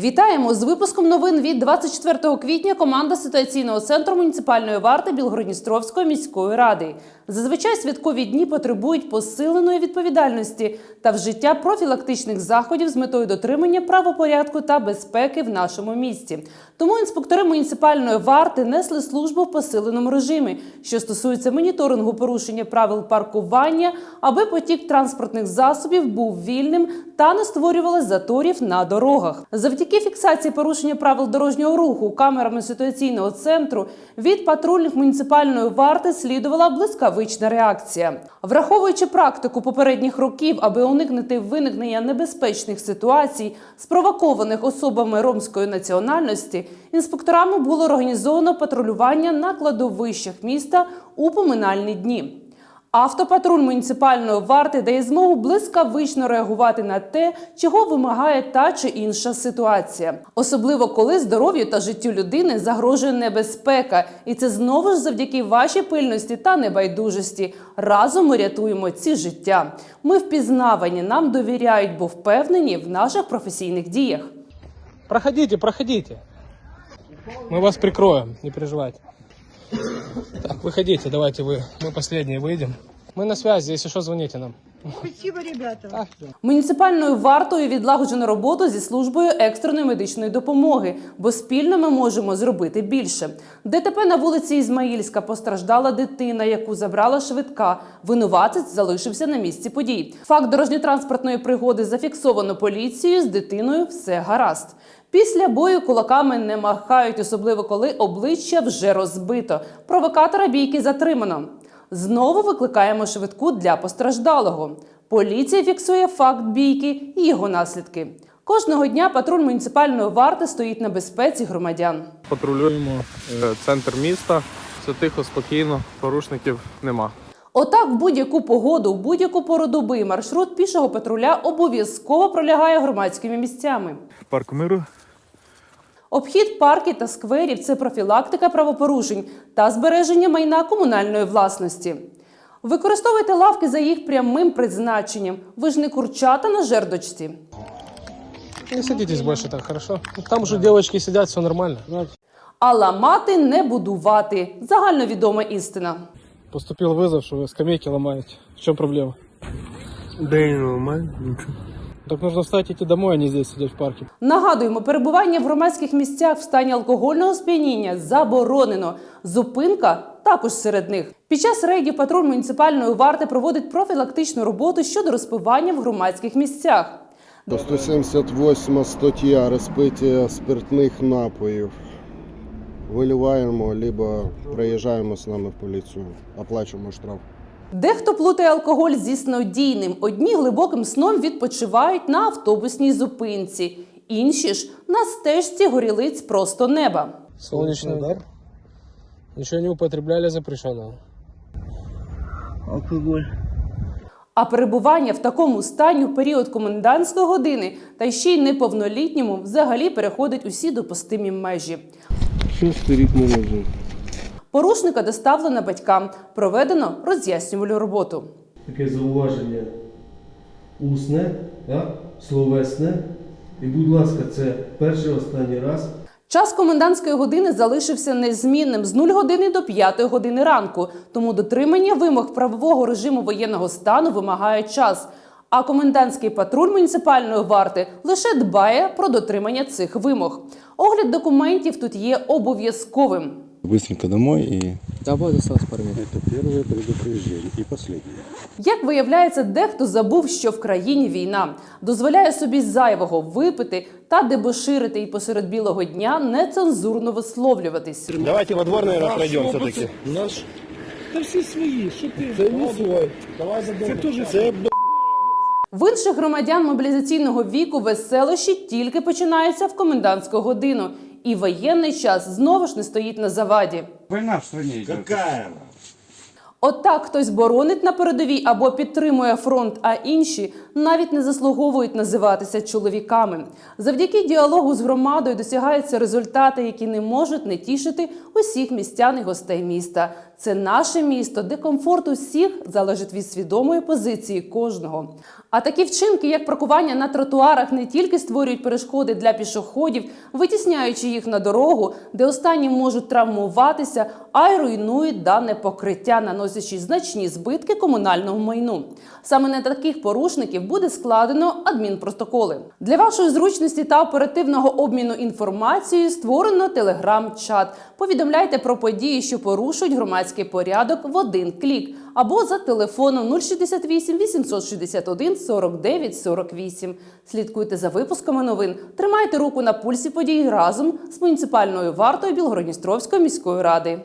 Вітаємо з випуском новин від 24 квітня. Команда ситуаційного центру муніципальної варти Білгородністровської міської ради. Зазвичай святкові дні потребують посиленої відповідальності та вжиття профілактичних заходів з метою дотримання правопорядку та безпеки в нашому місті. Тому інспектори муніципальної варти несли службу в посиленому режимі, що стосується моніторингу порушення правил паркування, аби потік транспортних засобів був вільним та не створювали заторів на дорогах. Завдяки фіксації порушення правил дорожнього руху камерами ситуаційного центру від патрульних муніципальної варти слідувала блискавична реакція. Враховуючи практику попередніх років, аби уникнути виникнення небезпечних ситуацій, спровокованих особами ромської національності, інспекторами було організовано патрулювання на кладовищах міста у поминальні дні. Автопатруль муніципальної варти дає змогу блискавично реагувати на те, чого вимагає та чи інша ситуація, особливо коли здоров'ю та життю людини загрожує небезпека, і це знову ж завдяки вашій пильності та небайдужості. Разом ми рятуємо ці життя. Ми впізнавані, нам довіряють, бо впевнені в наших професійних діях. Проходите, проходите. Мы вас прикроем, не переживайте. Так, выходите, давайте вы. Мы последние выйдем. Мы на связи, если что, звоните нам. Спасибо, ребята. Муніципальною вартою відлагоджено роботу зі службою екстреної медичної допомоги, бо спільно ми можемо зробити більше. ДТП на вулиці Ізмаїльська постраждала дитина, яку забрала швидка. Винуватець залишився на місці подій. Факт дорожньо-транспортної пригоди зафіксовано поліцією. З дитиною все гаразд. Після бою кулаками не махають, особливо коли обличчя вже розбито. Провокатора бійки затримано. Знову викликаємо швидку для постраждалого. Поліція фіксує факт бійки і його наслідки. Кожного дня патруль муніципальної варти стоїть на безпеці громадян. Патрулюємо е, центр міста. Все тихо, спокійно, порушників нема. Отак, в будь-яку погоду, в будь-яку пору доби маршрут пішого патруля обов'язково пролягає громадськими місцями. Парк миру. Обхід парків та скверів це профілактика правопорушень та збереження майна комунальної власності. Використовуйте лавки за їх прямим призначенням. Ви ж не курчата на жердочці. не садитесь больше так, хорошо? Там уже девочки сидят, все нормально. А ламати не будувати. Загальновідома істина. Поступил вызов, что вы скамейки ломаете. В чем проблема? Да не нормально, нічого. Так нужно встать идти домой, а не здесь сидеть в парке. Нагадуємо, перебування в громадських місцях в стані алкогольного сп'яніння заборонено. Зупинка також серед них. Під час рейдів патруль муніципальної варти проводить профілактичну роботу щодо розпивання в громадських місцях. 178 стаття розпиття спиртних напоїв. Виливаємо, либо приїжджаємо з нами в поліцію, оплачуємо штраф. Дехто плутає алкоголь зі снодійним. Одні глибоким сном відпочивають на автобусній зупинці, інші ж на стежці горілиць просто неба. Солнечный удар. Ничего не употребляли запрещенного. Алкоголь. А перебування в такому стані в період комендантської години та ще й неповнолітньому взагалі переходить усі допустимі межі. Що старіть не можна? Порушника доставлено батькам. Проведено роз'яснювальну роботу. таке зауваження усне, так? словесне. І, будь ласка, це перший останній раз. Час комендантської години залишився незмінним з 0 години до 5 години ранку, тому дотримання вимог правового режиму воєнного стану вимагає час. А комендантський патруль муніципальної варти лише дбає про дотримання цих вимог. Огляд документів тут є обов'язковим. Быстренько домой и Да, будет осталось пару минут. это первое предупреждение и последнее. Як виявляється, дехто забув, що в країні війна дозволяє собі зайвого випити та дебоширити і посеред білого дня нецензурно висловлюватись. Давайте во двор, наверное, пройдем все-таки. Наш. Та всі свої, що ти? Це не свой. Давай Це теж Це В інших громадян мобілізаційного віку веселощі тільки починаються в комендантську годину, і воєнний час знову ж не стоїть на заваді. какая? Отак хтось боронить на передовій або підтримує фронт, а інші навіть не заслуговують називатися чоловіками. Завдяки діалогу з громадою досягаються результати, які не можуть не тішити усіх містян і гостей міста. Це наше місто, де комфорт усіх залежить від свідомої позиції кожного. А такі вчинки, як паркування на тротуарах, не тільки створюють перешкоди для пішоходів, витісняючи їх на дорогу, де останні можуть травмуватися, а й руйнують дане покриття, наносячи значні збитки комунальному майну. Саме на таких порушників буде складено адмінпротоколи. Для вашої зручності та оперативного обміну інформацією створено телеграм-чат. Повідомляйте про події, що порушують громадський порядок в один клік або за телефоном 068 861 49 48. Слідкуйте за випусками новин, тримайте руку на пульсі подій разом з муніципальною вартою Білгородністровської міської ради.